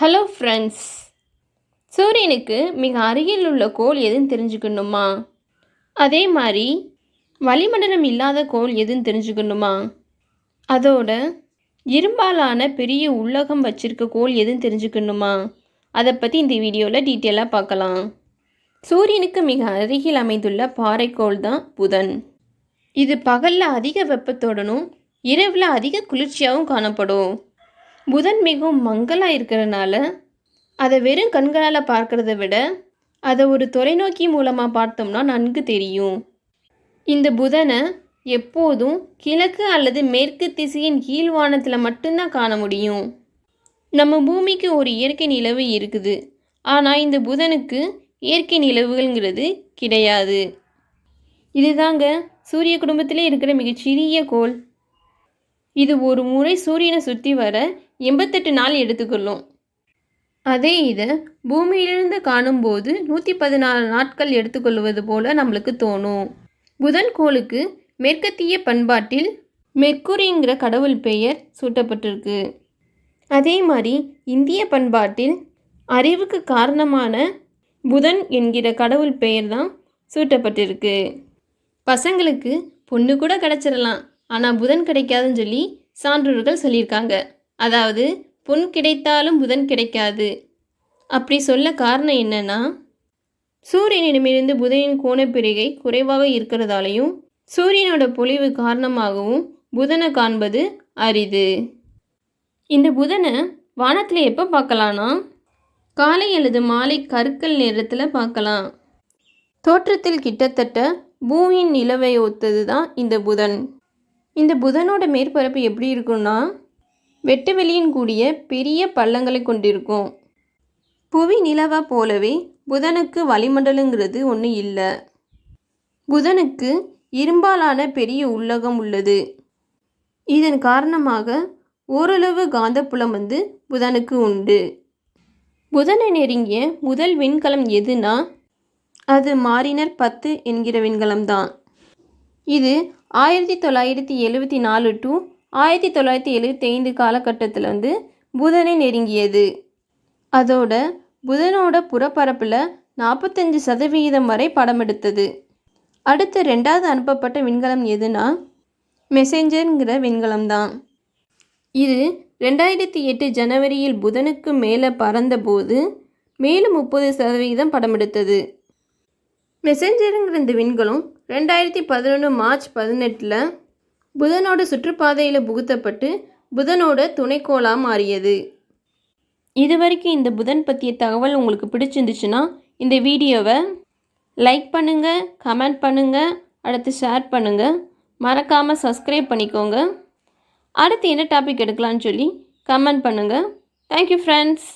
Hello friends சூரியனுக்கு மிக அருகில் உள்ள கோள் எதுன்னு தெரிஞ்சுக்கணுமா? அதே மாதிரி வளிமண்டலம் இல்லாத கோள் எதுன்னு தெரிஞ்சுக்கணுமா? அதோட இரும்பாலான பெரிய உள்ளகம் வச்சிருக்க கோள் எதுன்னு தெரிஞ்சுக்கணுமா? அதை பற்றி இந்த வீடியோவில் டீட்டெயிலாக பார்க்கலாம். சூரியனுக்கு மிக அருகில் அமைந்துள்ள பாறைக்கோள் தான் புதன். இது பகலில் அதிக வெப்பத்தோடனும் இரவில் அதிக குளிர்ச்சியாகவும் காணப்படும். புதன் மிகவும் மங்கலாக இருக்கிறனால அதை வெறும் கண்களால் பார்க்கறத விட அதை ஒரு தொலைநோக்கி மூலமாக பார்த்தோம்னா நன்கு தெரியும். இந்த புதனை எப்போதும் கிழக்கு அல்லது மேற்கு திசையின் கீழ்வானத்தில் மட்டும்தான் காண முடியும். நம்ம பூமிக்கு ஒரு இயற்கை நிலவு இருக்குது. ஆனால் இந்த புதனுக்கு இயற்கை நிலவுகள்ங்கிறது கிடையாது. இதுதாங்க சூரிய குடும்பத்திலே இருக்கிற மிகச்சிறிய கோள். இது ஒரு முறை சூரியனை சுற்றி வர எண்பத்தெட்டு நாள் எடுத்துக்கொள்ளும். அதே இதை பூமியிலிருந்து காணும்போது நூற்றி பதினாலு நாட்கள் எடுத்துக்கொள்வது போல நம்மளுக்கு தோணும். புதன் கோளுக்கு மேற்கத்திய பண்பாட்டில் மெர்க்குரிங்கிற கடவுள் பெயர் சூட்டப்பட்டிருக்கு. அதே மாதிரி இந்திய பண்பாட்டில் அறிவுக்கு காரணமான புதன் என்கிற கடவுள் பெயர் தான் சூட்டப்பட்டிருக்கு. பசங்களுக்கு பொண்ணு கூட கிடச்சிடலாம். ஆனால் புதன் கிடைக்காதுன்னு சொல்லி சான்றோர்கள் சொல்லியிருக்காங்க. அதாவது பொன் கிடைத்தாலும் புதன் கிடைக்காது. அப்படி சொல்ல காரணம் என்னன்னா சூரியனிடமிருந்து புதனின் கோணப்பிரிகை குறைவாக இருக்கிறதாலையும் சூரியனோட பொழிவு காரணமாகவும் புதனை காண்பது அரிது. இந்த புதனை வானத்தில் எப்போ பார்க்கலான்னா காலை அல்லது மாலை கருக்கல் நேரத்தில் பார்க்கலாம். தோற்றத்தில் கிட்டத்தட்ட பூமியின் நிலவை ஒத்தது தான் இந்த புதன். இந்த புதனோட மேற்பரப்பு எப்படி இருக்கும்னா வெட்டு வெளியின் கூடிய பெரிய பள்ளங்களை கொண்டிருக்கும். புவி நிலவை போலவே புதனுக்கு வளிமண்டலங்கிறது ஒன்று இல்லை. புதனுக்கு இரும்பாலான பெரிய உள்ளகம் உள்ளது. இதன் காரணமாக ஓரளவு காந்தப்புலம் வந்து புதனுக்கு உண்டு. புதனை நெருங்கிய முதல் விண்கலம் எதுனா அது மாரினர் பத்து என்கிற விண்கலம்தான் இது ஆயிரத்தி தொள்ளாயிரத்தி எழுவத்தி நாலு டு ஆயிரத்தி தொள்ளாயிரத்தி எழுபத்தி ஐந்து காலகட்டத்தில் வந்து புதனை நெருங்கியது. அதோட புதனோட புறப்பரப்பில் நாற்பத்தஞ்சு சதவிகிதம் வரை படம் எடுத்தது. அடுத்து ரெண்டாவது அனுப்பப்பட்ட விண்கலம் எதுனா? மெசேஞ்சருங்கிற விண்கலம் தான் இது ரெண்டாயிரத்தி எட்டு ஜனவரியில் புதனுக்கு மேலே பறந்தபோது மேலும் முப்பது சதவிகிதம் படம் எடுத்தது. மெசேஞ்சருங்கிற இந்த விண்கலம் ரெண்டாயிரத்தி பதினொன்று மார்ச் பதினெட்டில் புதனோட சுற்றுப்பாதையில் புகுத்தப்பட்டு புதனோட துணைக்கோளாக மாறியது. இது வரைக்கும் இந்த புதன் பற்றிய தகவல் உங்களுக்கு பிடிச்சிருந்துச்சுன்னா இந்த வீடியோவை லைக் பண்ணுங்கள் கமெண்ட் பண்ணுங்கள் அடுத்து ஷேர் பண்ணுங்கள் மறக்காமல் சப்ஸ்கிரைப் பண்ணிக்கோங்க. அடுத்து என்ன டாபிக் எடுக்கலான்னு சொல்லி கமெண்ட் பண்ணுங்கள் தேங்க்யூ ஃப்ரெண்ட்ஸ்